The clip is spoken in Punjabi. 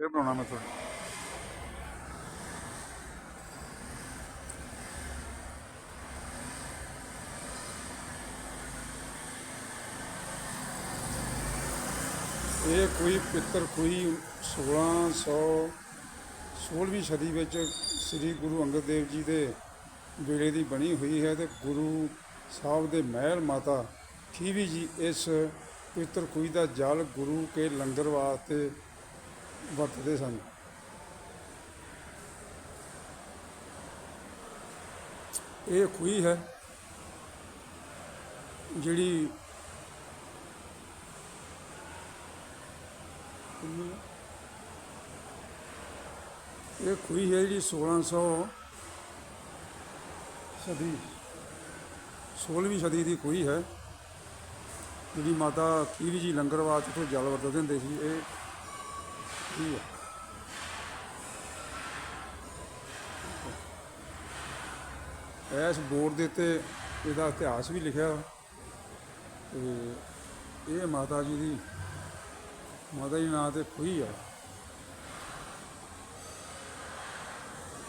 ਫਿਰ ਬਣਾਉਣਾ ਮੈਂ ਤੁਹਾਨੂੰ ਇਹ ਕੋਈ ਪਿੱਤਰ ਕੋਈ 1600 16ਵੀਂ ਸਦੀ ਵਿੱਚ ਸ੍ਰੀ ਗੁਰੂ ਅੰਗਦ ਦੇਵ ਜੀ ਦੇ ਵੇਲੇ ਦੀ ਬਣੀ ਹੋਈ ਹੈ ਤੇ ਗੁਰੂ ਸਾਹਿਬ ਦੇ ਮਹਿਲ ਮਾਤਾ ਖੀਵੀ ਜੀ ਇਸ ਪਿੱਤਰ ਖੂਹੀ ਦਾ ਜਲ ਗੁਰੂ ਕੇ ਲੰਗਰ ਵਾਸਤੇ ਵਰਤਦੇ ਸਨ। ਇਹ ਖੂਹੀ ਹੈ, ਜਿਹੜੀ ਇਹ ਖੂਹੀ ਹੈ ਜਿਹੜੀ 1600 ਸਦੀ 16ਵੀਂ ਸਦੀ ਦੀ ਖੂਹੀ ਹੈ, ਜਿਹੜੀ ਮਾਤਾ ਖੀਰੀ ਜੀ ਲੰਗਰਵਾਦ ਤੋਂ ਜਲ ਵਰਤਦੇ ਹੁੰਦੇ ਸੀ। ਇਹ ਖੂਹੀ ਹੈ ਇਸ ਬੋਰਡ ਦੇ ਉੱਤੇ ਇਹਦਾ ਇਤਿਹਾਸ ਵੀ ਲਿਖਿਆ ਵਾ। ਤੇ ਇਹ ਮਾਤਾ ਜੀ ਦੀ, ਮਾਤਾ ਜੀ ਨਾਂ ਤੇ ਖੂਹੀ ਆ